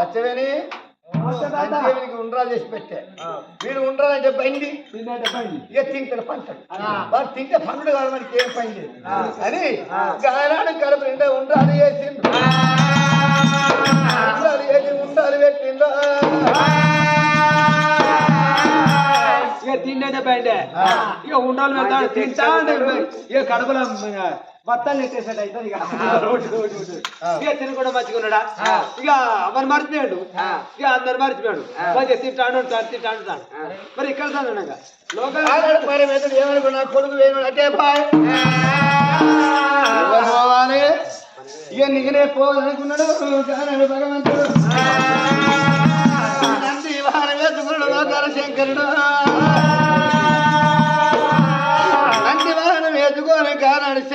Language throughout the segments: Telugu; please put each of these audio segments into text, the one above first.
వచ్చవేని వీనికి ఉండ్రాలు చేసి పెట్టే. వీడు ఉండ్రాలని చెప్పి అయింది ఇక తింటాడు పంటాడు. వాడు తింటే పండు కాదు మనకి ఏం పని అని గానాడు కడుపు నిండా ఉండాలి ఇక తిండే బయటే ఇక ఉండాలి తింటా ఇక కడుపులో బత్తాలు ఎట్టేసాడు అవుతుంది ఇక. రోడ్డు. ఇక కూడా ఉన్నాడా ఇక అవన్నీ మర్చిపోయాడు. ఇక అందరు మర్చిపోయాడు. మంచిగా తింటాడు ఉంటాడు తింటాడు మరి ఇక్కడ తాను లోకల్ ఏమనుకున్నా? కొడుకు అంటే పోవాలి ఇక పోవాలనుకున్నాడు. గానాడు భగవంతుడు. శంకరుడు.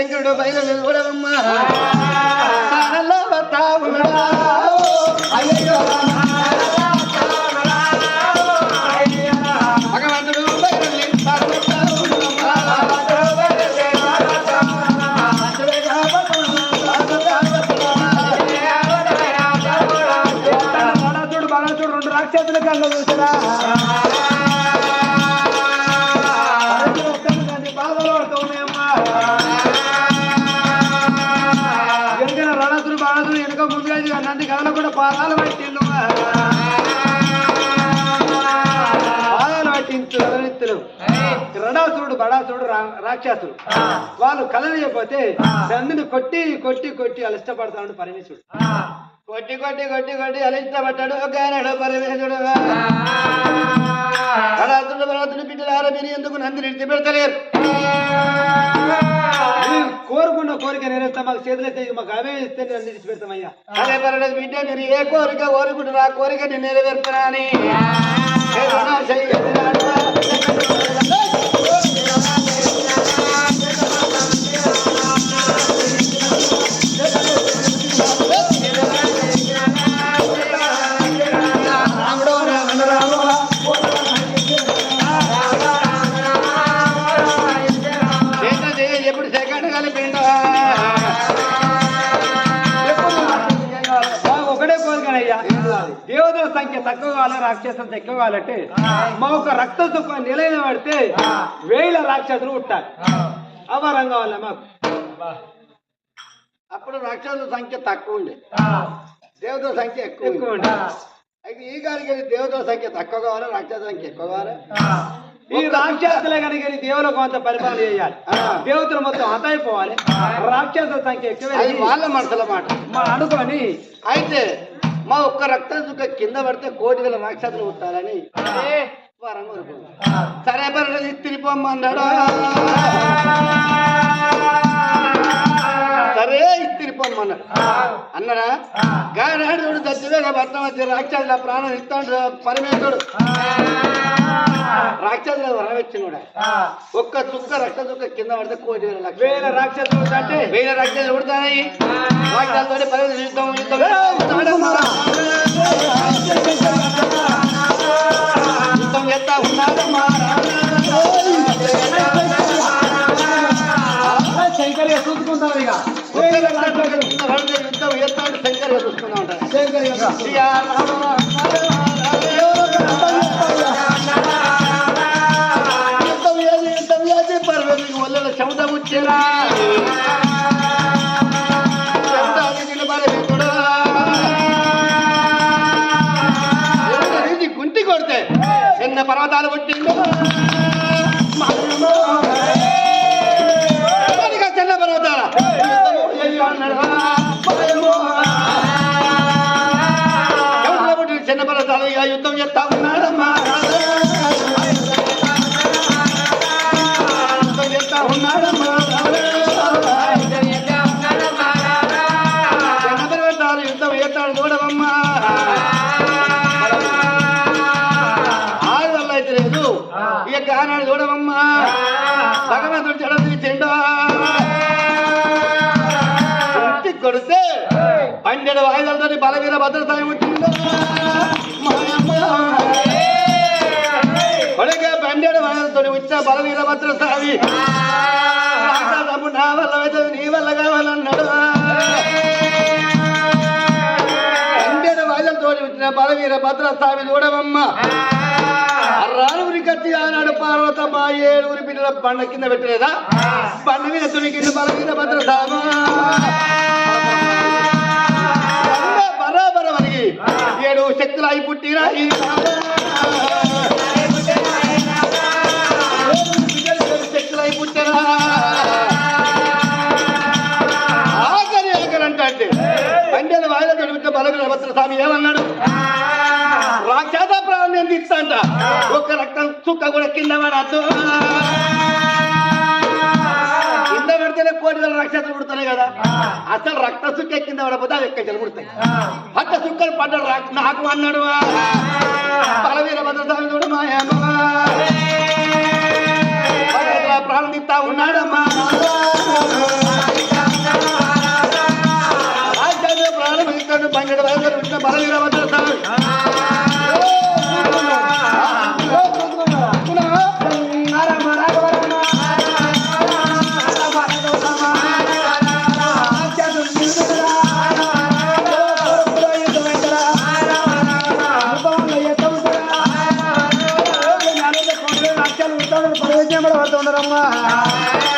శంకరుడు బయలు చూడవమ్మా తానలో రణాసురుడు బడాసురుడు రా- రాక్షసుడు. వాళ్ళు కథలు చెప్పితే నందిని కొట్టి కొట్టి కొట్టి వాళ్ళు ఇష్టపడతాడు పరమేశ్వరుడు. కొట్టి కొట్టి కొట్టి కొట్టి అలిష్టపడ్డాడు గానాడు పరమేశ్వరుడు. భరతుడు భరతుడు బిడ్డలారా మీరు ఎందుకు నంది నిడిచి పెడతలేరు? కోరుకున్న కోరిక నెరవేర్తా మాకు చేతులు ఎత్తే మాకు అవే ఇస్తే నేను నిలిచి పెడతామయ్యా. అదే పరడ బిడ్డ మీరు ఏ కోరిక కోరుకుంటారు ఆ కోరిక నేను నెరవేర్పనా తక్కువ కావాలి రాక్షసుల ఎక్కువ కావాలంటే మా ఒక రక్త సుఖం నిలైన పడితే వేల రాక్షసులు ఉంటారు అవరం కావాలి మాకు? అప్పుడు రాక్షసుల సంఖ్య తక్కువ ఉండే. దేవతల సంఖ్య ఎక్కువ ఎక్కువ. ఉంటారు అయితే ఈ గారికి దేవతల సంఖ్య తక్కువ కావాలి రాక్షసుల సంఖ్య ఎక్కువ కావాలి? ఈ రాక్షసులే కనుక దేవులకు కొంత పరిపాలన చేయాలి. దేవతలు మొత్తం హతైపోవాలి రాక్షసుల సంఖ్య ఎక్కువ వాళ్ళ మనసుల మాట. మా అనుకొని అయితే మా ఒక్క రక్త చుక్క కింద పడితే కోటి వేల రాక్షసులు పుట్టాలని. వరం సరే పర్లేదు ఇస్త్రీ ఇస్త్రీ పొమ్మన్నాడు అన్నాడా గానాడు చచ్చిపోయిన భర్తం వచ్చి రాక్షసుల ప్రాణం ఇస్తాడు పరమేశ్వరుడు. రాక్షసుల వరం ఇచ్చినోడా ఒక్క చుక్క రక్త చుక్క కింద పడితే కోటి వేల వేల రాక్షసులు అంటే వేల రాక్షసులు పుడతాయి రాక్షసులతోటి పర్వతం యుద్ధం యుద్ధం యుద్ధం చేస్తా ఉన్నాడమ్మా యుద్ధం చేస్తా శంకర్ యుద్ధం యుద్ధం ఒళ్ళ చెమట ముచ్చేరా ఉన్నాడమ్మా ఉన్నాడమ్మా యుద్ధం చూడవమ్మా ఆడవల్ల అయితే లేదు ఇక ఆనాడు చూడవమ్మా భగవంతుడు చెడది చెండా కొడితే పన్నెండు వాయిదాలతో బలవీర భద్రత వచ్చిందో? కొడుక పన్నెండు వాయిదాలతో వచ్చిన బలవీర భద్రతావి నా వల్ల అయితే నీ వల్ల కావాలన్నాడు. వచ్చిన బలవీర భద్రస్వామి చూడవమ్మ. రానుగురి కత్తి ఆనాడు పార్వతమ్మ ఏడుగురి బిడ్డల బండ కింద పెట్టలేదా? బండ మీద తునికింది బలవీర భద్రస్వామి బరాబర ఏడు శక్తులు అయి పుట్టిరా ఈ శక్తులు అయి పుట్టిరా ఆఖరి ఆఖరి అంటే పండేల వాయిదా బలగల వస్త్ర స్వామి ఏమన్నాడు? రాక్షస ప్రాణం నేను తీస్తాంట ఒక్క రక్తం చుక్క కూడా కింద పడద్దు. పడితేనే కోటి వేల రాక్షసులు పుడతాయి కదా అసలు రక్త చుక్క కింద పడకపోతే అవి ఎక్కడ పుడతాయి? అట్ట చుక్కలు పడ్డాడు రా- నాకు అన్నాడు బలవీర భద్రస్వామి చూడు మాయమ్మ. భద్రత ప్రాణం తీస్తా ఉన్నాడమ్మా. ప్రాణం తీస్తాడు బంగడు బయలుదేరి బలవీర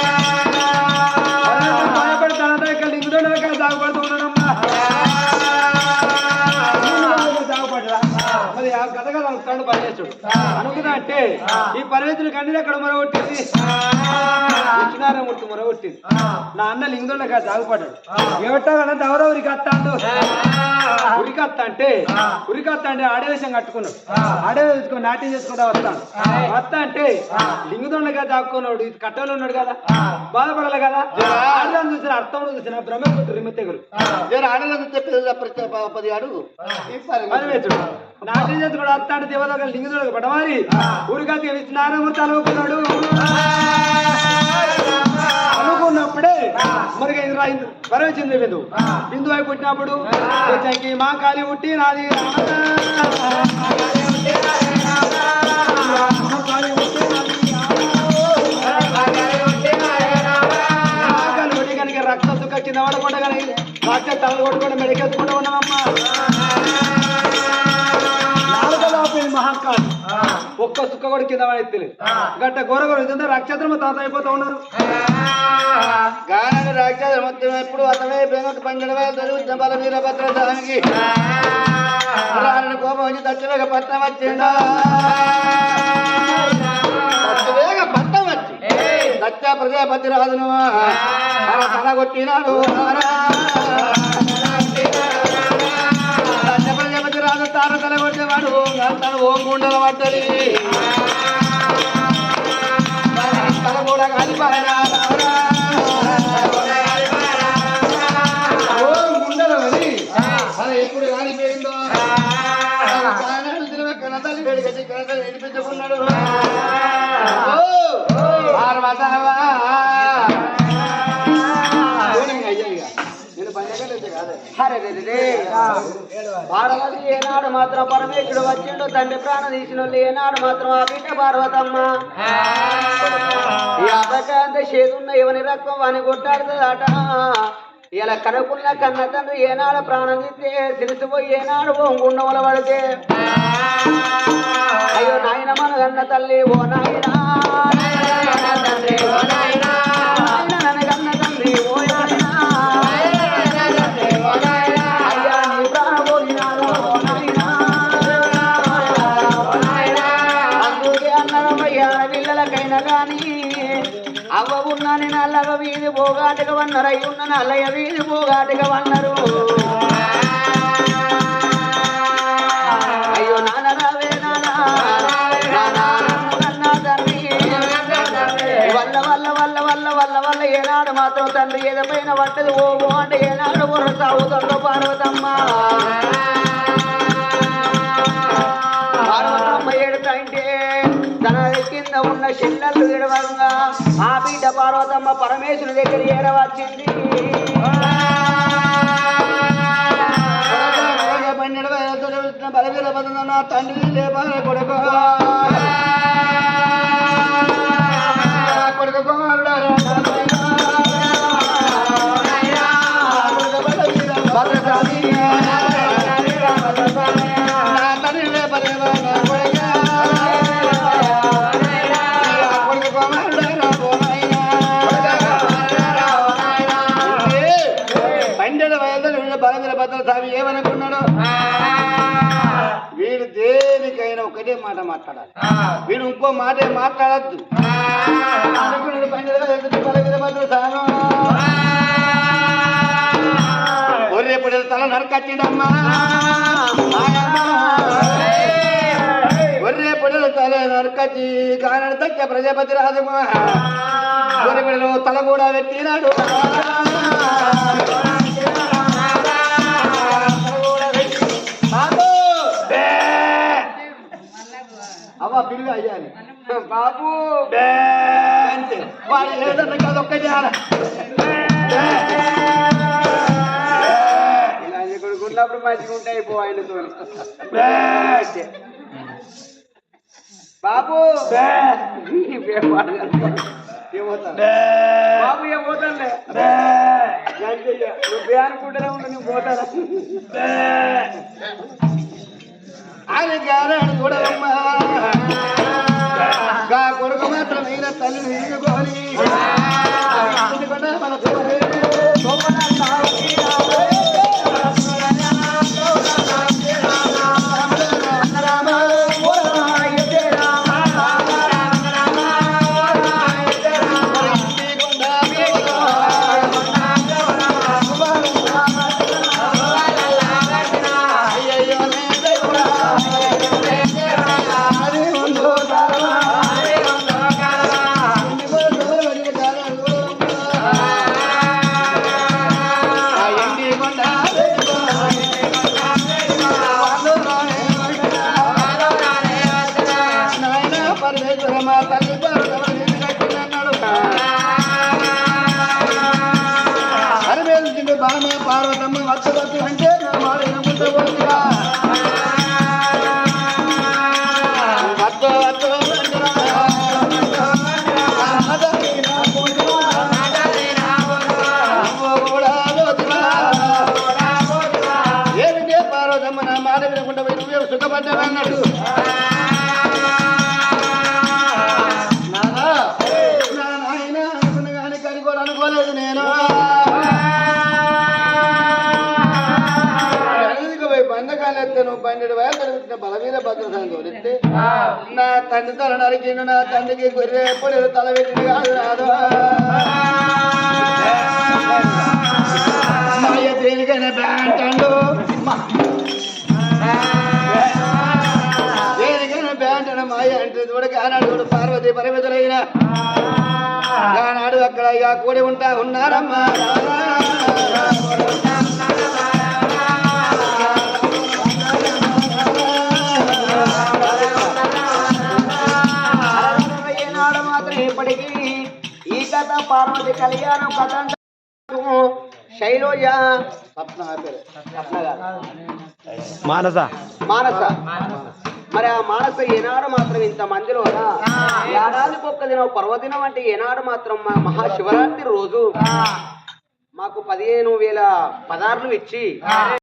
భద్రస్వామి అనుకున్నా అంటే ఈ పరవేతుని కన్నీరు అక్కడ మొరగొట్టింది? లక్ష్మీనారాయణమూర్తి మొరగొట్టింది. నా అన్న లింగంలో తాగుపడ్డాడు ఏమిటానంటే ఎవరో ఉరికి అత్తాడు ఉరికత్త అంటే ఉరికత్త అంటే ఆడవేషం కట్టుకున్నాడు. ఆడవేసుకొని నాట్యం చేసుకుంటా వస్తాడు. వస్తా అంటే లింగదొండగా దాక్కున్నాడు ఇది కట్టలో ఉన్నాడు కదా. బాధపడాలి కదా. ఆడదాన్ని చూసిన అర్థం చూసిన బ్రహ్మపుత్రుడు రిమ్మెత్తెగులు నేను ఆడలేదు చెప్పి పది అడుగు. నాట్యం చేసుకుంటూ వస్తాడు దేవత లింగదొండగా పడవారి ఊరికత్తి విష్ణారామూర్తి అనుకున్నాడు అనుకున్నప్పుడే మరి పరమేశ్వరుడు బిందు బిందు అయి పుట్టినప్పుడు మా కాలి పుట్టి నాది రక్త దుఃఖ కింద పడకుండా కానీ రక్త తలలు కొట్టుకుంటూ మెడికెత్తుకుంటూ ఉన్నామమ్మా నాలుగో మహాకాలు ఒక్క సుక్క కూడా కింద పడెత్తలేదు. గట్ట గోర గోర ఇదంతా రక్షత్రమ తాత అయిపోతా ఉన్నారు. గానాన్ని రాక్షస మొత్తం ఎప్పుడు అతడే బెంగకు పంగడవే దొరుకుతున్న బల వీరభద్రస్వామికి రాని కోపం వచ్చి దచ్చవేగ పట్నం వచ్చిండా. దచ్చవేగ వచ్చి. దచ్చ ప్రజాపతి రాజును తన తల కొట్టినాడు తాను కొట్టేవాడు తన ఓంగుండల పడ్డది. తల కూడా కాలిపోయినా ఓం గుండెలవని అది. ఎప్పుడు కాలిపోయిందో కనతల్లి విడిపించుకున్నాడు పార్వతి ఏనాడు మాత్రం పరమేశ్వరుడు వచ్చిండు తండ్రి ప్రాణ తీసిన ఏనాడు మాత్రం ఆ బిడ్డ పార్వతమ్మ. ఈ అబకాంత చేదున్న ఎవని రక్తం వాని కొట్టాడుతుందట. ఇలా కనుకున్న కన్న తండ్రి ఏనాడు ప్రాణం తీస్తే తెలిసిపోయి ఏనాడు గుండవల పడితే అయ్యో నాయన మన కన్న తల్లి ఓ నాయన. తండ్రి ఓ నాయనా. పోగాటిగా వన్నారు అయి ఉన్న నల్లయ్య వీధి పోగాటిగా వన్నారు. అయ్యో నాన్న రావే తండ్రి. వల్ల వల్ల వల్ల వల్ల వల్ల వల్ల ఏనాడు మాత్రం తండ్రి ఏదైనా పట్టదు ఓ అంటే ఏనాడు బుర్ర సాగుతుందో పర్వతమ్మా పార్వతమ్మ. కింద ఉన్న చిల్లలు ఏడవంగా ఆ బిడ్డ పార్వతమ్మ పరమేశ్వరుని దగ్గర నా తండ్రి లేపాల కొడుకు దేనికైనా ఒకటే మాట మాట్లాడాలి. వీడు ఇంకో మాట మాట్లాడద్దు. అనుకున్నది పండుగ ఎదుటి పలవిర భద్ర సాగం. ఒర్రే పొడలు తల నరకచ్చిండమ్మా ఒర్రే పొడలు తల నరకచ్చి కానడు తగ్గ ప్రజాపతి రాజమా పొడలు తల కూడా పెట్టినాడు అయ్యాలి. బాబు. అంతే. వాడు ఏదన్నా కాదు ఒక్కటే ఆడ. ఇలా ఇక్కడ ఉన్నప్పుడు మంచిగా ఉంటాయి పో ఆయనతో బాబు. బాబు ఏమవుతానులే అంతేయ్య. నువ్వు అనుకుంటూనే ఉండు నువ్వు పోతాను? ఆయన గారాడు చూడవమ్మా గా కొడుకు మాత్రం నువ్వే సుఖపడ్డావన్నట్టు అనుకున్న అనుకోలేదు నేను. ఎదుగుకు పన్నెండు వేలు తరుగుతున్న బలమీద భద్రతను నా తండ్రి తల నరికిండు నా తండ్రికి గొర్రె ఎప్పుడు తల పెట్టిండు కాదు రాదు పార్వతి పరిమితులైన కానాడు అక్కడ ఇక కూడి ఉంటా ఉన్నారమ్మా. ఈ కథ పార్వతి కళ్యాణం కథ శైలోజ. మానస. మానస. మరి ఆ మానస ఏనాడు మాత్రం ఇంత మందిలో ఏడాదికి ఒక్క దినం పర్వదినం అంటే ఏనాడు మాత్రం మా మహాశివరాత్రి రోజు మాకు పదిహేను వేల పదార్లు ఇచ్చి